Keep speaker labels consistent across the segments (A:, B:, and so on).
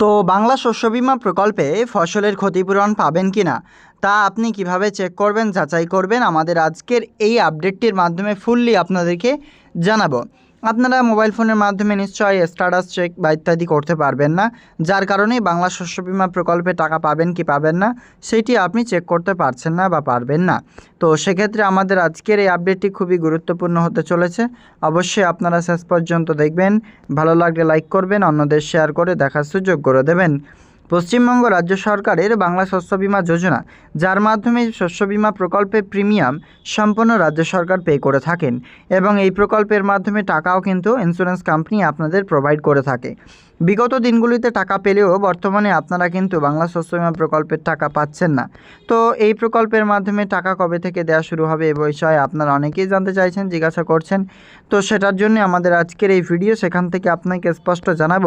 A: তো বাংলা শস্য বিমা প্রকল্পে ফসলের ক্ষতিপূরণ পাবেন কি না তা আপনি কীভাবে চেক করবেন, যাচাই করবেন, আমাদের আজকের এই আপডেটটির মাধ্যমে ফুললি আপনাদেরকে জানাব। আপনারা মোবাইল ফোনের মাধ্যমে নিশ্চয়ই স্ট্যাটাস চেক বা ইত্যাদি করতে পারবেন না, যার কারণেই বাংলা শস্য বিমা প্রকল্পে টাকা পাবেন কি পাবেন না, সেটি আপনি চেক করতে পারছেন না বা পারবেন না। তো সেক্ষেত্রে আমাদের আজকের এই আপডেটটি খুবই গুরুত্বপূর্ণ হতে চলেছে। অবশ্যই আপনারা শেষ পর্যন্ত দেখবেন। ভালো লাগলে লাইক করবেন, অন্যদের শেয়ার করে দেখার সুযোগ করে দেবেন। পশ্চিমবঙ্গ রাজ্য সরকারের বাংলা শস্য বিমা যোজনা, যার মাধ্যমে শস্য বিমা প্রকল্পে প্রিমিয়াম সম্পূর্ণ রাজ্য সরকার পে করে থাকেন এবং এই প্রকল্পের মাধ্যমে টাকাও কিন্তু ইন্স্যুরেন্স কোম্পানি আপনাদের প্রোভাইড করে থাকে। বিগত দিনগুলিতে টাকা পেলেও বর্তমানে আপনারা কিন্তু বাংলা শস্য বিমা প্রকল্পের টাকা পাচ্ছেন না। তো এই প্রকল্পের মাধ্যমে টাকা কবে থেকে দেওয়া শুরু হবে এ বিষয়ে আপনারা অনেকেই জানতে চাইছেন, জিজ্ঞাসা করছেন। তো সেটার জন্য আমাদের আজকের এই ভিডিও সেখান থেকে আপনাকে স্পষ্ট জানাব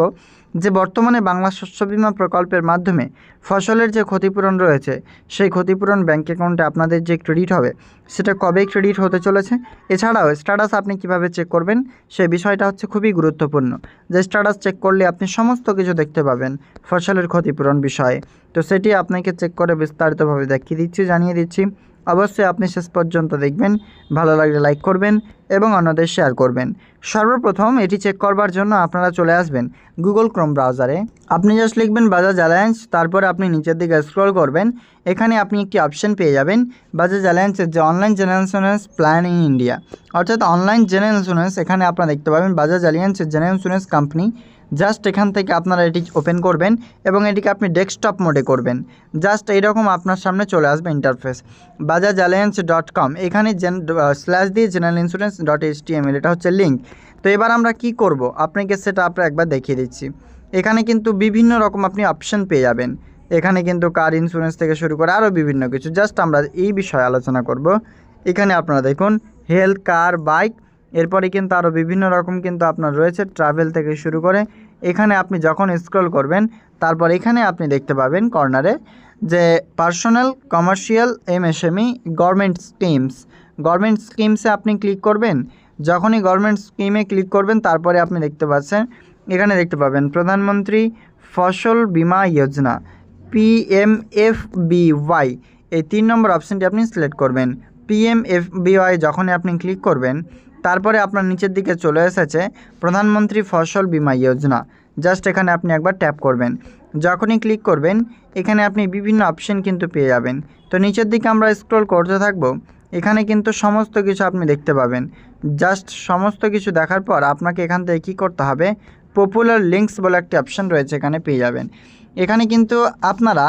A: যে বর্তমানে বাংলা শস্য বিমা প্রকল্পের মাধ্যমে ফসলের যে ক্ষতিপূরণ রয়েছে, সেই ক্ষতিপূরণ ব্যাঙ্ক অ্যাকাউন্টে আপনাদের যে ক্রেডিট হবে, সেটা কবে ক্রেডিট হতে চলেছে? এছাড়াও স্ট্যাটাস আপনি কীভাবে চেক করবেন? সেই বিষয়টা হচ্ছে খুবই গুরুত্বপূর্ণ। যে স্ট্যাটাস চেক করলে আপনি সমস্ত কিছু দেখতে পাবেন ফসলের ক্ষতিপূরণ বিষয়ে। তো সেটি আপনাকে চেক করে বিস্তারিতভাবে দেখিয়ে দিচ্ছি, জানিয়ে দিচ্ছি। অবশ্যই আপনি শেষ পর্যন্ত দেখবেন, ভালো লাগলে লাইক করবেন এবং অন্যদের শেয়ার করবেন। সর্বপ্রথম এটি চেক করবার জন্য আপনারা চলে আসবেন গুগল ক্রোম ব্রাউজারে আপনি জাস্ট লিখবেন বাজাজ অ্যালায়েন্স তারপরে আপনি নিচের দিকে স্ক্রল করবেন। এখানে আপনি একটি অপশন পেয়ে যাবেন বাজাজ অ্যালায়েন্সের যে online general insurance plan in India অর্থাৎ অনলাইন জেনারেল ইন্স্যুরেন্স এখানে আপনারা দেখতে পাবেন বাজাজ অ্যালিয়েন্সের জেনারেল ইন্স্যুরেন্স কোম্পানি জাস্ট এখান থেকে আপনারা এটি ওপেন করবেন এবং এটিকে আপনি ডেস্কটপ মোডে করবেন। জাস্ট এইরকম আপনার সামনে চলে আসবে interface Bajaj Allianz dot com এখানে জেন স্ল্যাশ দিয়ে general insurance dot H T M L এটা হচ্ছে লিঙ্ক তো এবার আমরা কি করব? আপনাকে সেটা আপনার একবার দেখিয়ে দিচ্ছি। এখানে কিন্তু বিভিন্ন রকম আপনি অপশন পেয়ে যাবেন। এখানে কিন্তু কার ইন্স্যুরেন্স থেকে শুরু করে আরও বিভিন্ন কিছু। জাস্ট আমরা এই বিষয়ে আলোচনা করব। এখানে আপনারা দেখুন হেলথ কার বাইক এরপরে কিন্তু আরও বিভিন্ন রকম কিন্তু আপনার রয়েছে। ট্রাভেল থেকে শুরু করে এখানে আপনি যখন স্ক্রল করবেন, তারপর এখানে আপনি দেখতে পাবেন কর্নারে যে personal commercial MSME government schemes government স্কিমসে আপনি ক্লিক করবেন। যখনই গভর্নমেন্ট স্কিমে ক্লিক করবেন, তারপরে আপনি দেখতে পাচ্ছেন, এখানে দেখতে পাবেন প্রধানমন্ত্রী ফসল বীমা যোজনা পিএমএফবিওয়াই এই তিন নম্বর অপশানটি আপনি সিলেক্ট করবেন। পিএমএফবিওয়াই যখনই আপনি ক্লিক করবেন তারপরে আপনার নিচের দিকে চলে এসেছে প্রধানমন্ত্রী ফসল বীমা যোজনা। জাস্ট এখানে আপনি একবার ট্যাপ করবেন। যখনই ক্লিক করবেন, এখানে আপনি বিভিন্ন অপশন কিন্তু পেয়ে যাবেন। তো নিচের দিকে আমরা স্ক্রল করতে থাকব। এখানে কিন্তু সমস্ত কিছু আপনি দেখতে পাবেন। জাস্ট সমস্ত কিছু দেখার পর আপনাকে এখান থেকে কী করতে হবে পপুলার লিঙ্কস বলে একটি অপশন রয়েছে এখানে পেয়ে যাবেন। এখানে কিন্তু আপনারা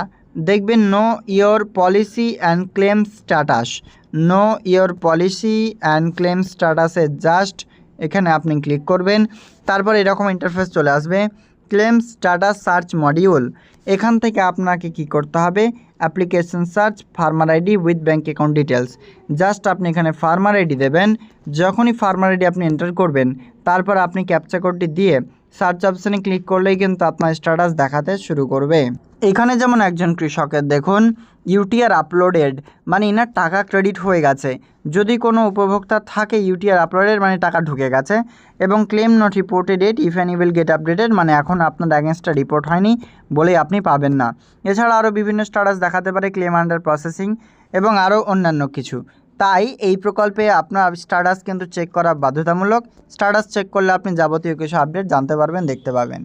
A: দেখবেন know your policy and claim status know your policy and claim স্ট্যাটাসে জাস্ট এখানে আপনি ক্লিক করবেন। তারপর এরকম ইন্টারফেস চলে আসবে। ক্লেম স্ট্যাটাস সার্চ মডিউল এখান থেকে আপনাকে কি করতে হবে? Application search farmer ID with bank account details just আপনি এখানে ফার্মার আইডি দেবেন। যখনই ফার্মার আইডি আপনি এন্টার করবেন, তারপর আপনি ক্যাপচা কোডটি দিয়ে সার্চ অপশানে ক্লিক করলেই কিন্তু আপনার স্ট্যাটাস দেখাতে শুরু করবে। এখানে যেমন একজন কৃষকের দেখুন ইউটিআর আপলোডেড মানে ইনার টাকা ক্রেডিট হয়ে গেছে। যদি কোনো উপভোক্তা থাকে ইউটিআর আপলোডেড মানে টাকা ঢুকে গেছে, এবং claim not reported at if an will get updated মানে এখন আপনার অ্যাগেন্সটা রিপোর্ট হয়নি বলেই আপনি পাবেন না। এছাড়া আরও বিভিন্ন স্ট্যাটাস দেখাতে পারে ক্লেম আন্ডার প্রসেসিং এবং আরও অন্যান্য কিছু। তাই এই প্রকল্পে আপনার স্ট্যাটাস কিন্তু চেক করা বাধ্যতামূলক। স্ট্যাটাস চেক করলে আপনি যাবতীয় কিছু আপডেট জানতে পারবেন, দেখতে পাবেন।